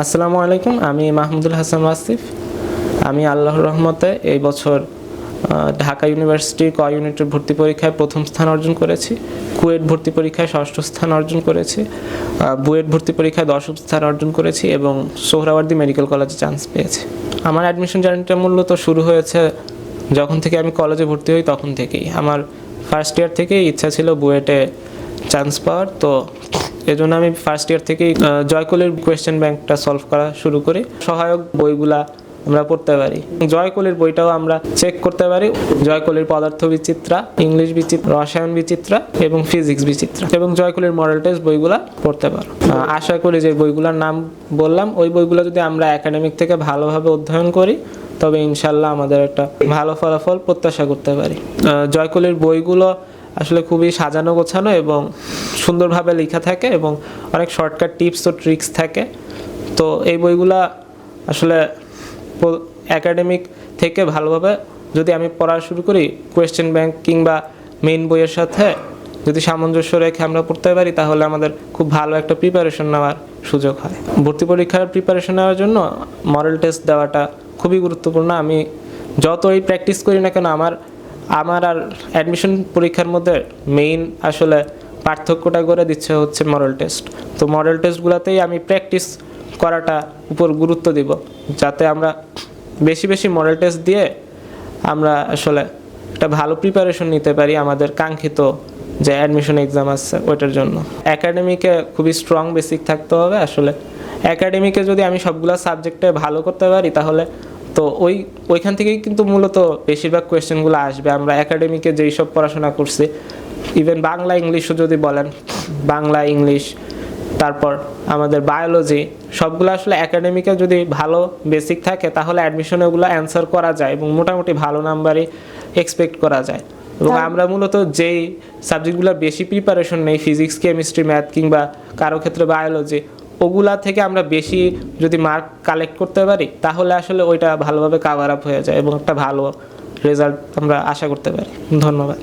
আসসালামু আলাইকুম, আমি মাহমুদুল হাসান ওয়াসিফ। আমি আল্লাহর রহমতে এই বছর ঢাকা ইউনিভার্সিটির ক ইউনিটের ভর্তি পরীক্ষায় প্রথম স্থান অর্জন করেছি, কুয়েট ভর্তি পরীক্ষায় ষষ্ঠ স্থান অর্জন করেছি বুয়েট ভর্তি পরীক্ষায় দশম স্থান অর্জন করেছি এবং সোহরাওয়ার্দী মেডিকেল কলেজে চান্স পেয়েছি। আমার অ্যাডমিশন জার্নিটা মূলত শুরু হয়েছে যখন থেকে আমি কলেজে ভর্তি হই তখন থেকেই। আমার ফার্স্ট ইয়ার থেকেই ইচ্ছা ছিল বুয়েটে চান্স পাওয়ার, তো এজন্য আমি ফার্স্ট ইয়ার থেকেই জয়কলের কোয়েশ্চেন ব্যাংকটা সলভ করা শুরু করি। সহায়ক বইগুলা আমরা পড়তে পারি। জয়কলের বইটাও আমরা চেক করতে পারি। জয়কলের পদার্থ বিচিত্রা ইংলিশ বিচিত্রা, রসায়ন বিচিত্রা এবং ফিজিক্স বিচিত্রা এবং জয়কলের মডেল টেস্ট বইগুলা পড়তে পারো। আশা করি যে বইগুলোর নাম বললাম। ওই বইগুলো যদি আমরা একাডেমিক থেকে ভালোভাবে অধ্যয়ন করি, তবে ইনশাল্লাহ আমাদের একটা ভালো ফলাফল প্রত্যাশা করতে পারি। জয়কলের বইগুলো আসলে খুবই সাজানো গোছানো এবং সুন্দরভাবে লেখা থাকে এবং অনেক শর্টকাট টিপস ও ট্রিক্স থাকে। তো এই বইগুলা আসলে একাডেমিক থেকে ভালোভাবে যদি আমি পড়া শুরু করি কোয়েশ্চেন ব্যাংক কিংবা মেইন বইয়ের সাথে যদি সামঞ্জস্য রেখে আমরা পড়তে পারি, তাহলে আমাদের খুব ভালো একটা প্রিপারেশন নেওয়ার সুযোগ হয়। ভর্তি পরীক্ষার প্রিপারেশন নেওয়ার জন্য মডেল টেস্ট দেওয়াটা খুবই গুরুত্বপূর্ণ। আমি যতই প্র্যাকটিস করি না কেন, আমার আমার আর অ্যাডমিশন পরীক্ষার মধ্যে মেইন আসলে পার্থক্যটা করে দিচ্ছে হচ্ছে মডেল টেস্ট তো মডেল টেস্টগুলোতেই আমি প্র্যাকটিস করাটা উপর গুরুত্ব দিব, যাতে আমরা বেশি বেশি মডেল টেস্ট দিয়ে আমরা আসলে একটা ভালো প্রিপারেশন নিতে পারি আমাদের কাঙ্ক্ষিত যে অ্যাডমিশন এক্সাম আছে ওইটার জন্য। একাডেমিকে খুবই স্ট্রং বেসিক থাকতে হবে আসলে। একাডেমিকে যদি আমি সবগুলো সাবজেক্টে ভালো করতে পারি তাহলে তো ওই ওইখান থেকেই কিন্তু মূলত বেশিরভাগ কোয়েশ্চেনগুলো আসবে। আমরা একাডেমিকে যেই সব পড়াশোনা করছি ইভেন বাংলা ইংলিশও যদি বলেন বাংলা ইংলিশ তারপর আমাদের বায়োলজি সবগুলো আসলে একাডেমিকে যদি ভালো বেসিক থাকে তাহলে অ্যাডমিশনে ওগুলো অ্যান্সার করা যায় এবং মোটামুটি ভালো নাম্বারই এক্সপেক্ট করা যায়। এবং আমরা মূলত যেই সাবজেক্টগুলো বেশি প্রিপারেশন নেই ফিজিক্স কেমিস্ট্রি ম্যাথ কিংবা কারও ক্ষেত্রে বায়োলজি ওগুলা থেকে আমরা বেশি যদি মার্ক কালেক্ট করতে পারি, তাহলে আসলে ওইটা ভালোভাবে কাভার আপ হয়ে যায় এবং একটা ভালো রেজাল্ট আমরা আশা করতে পারি। ধন্যবাদ।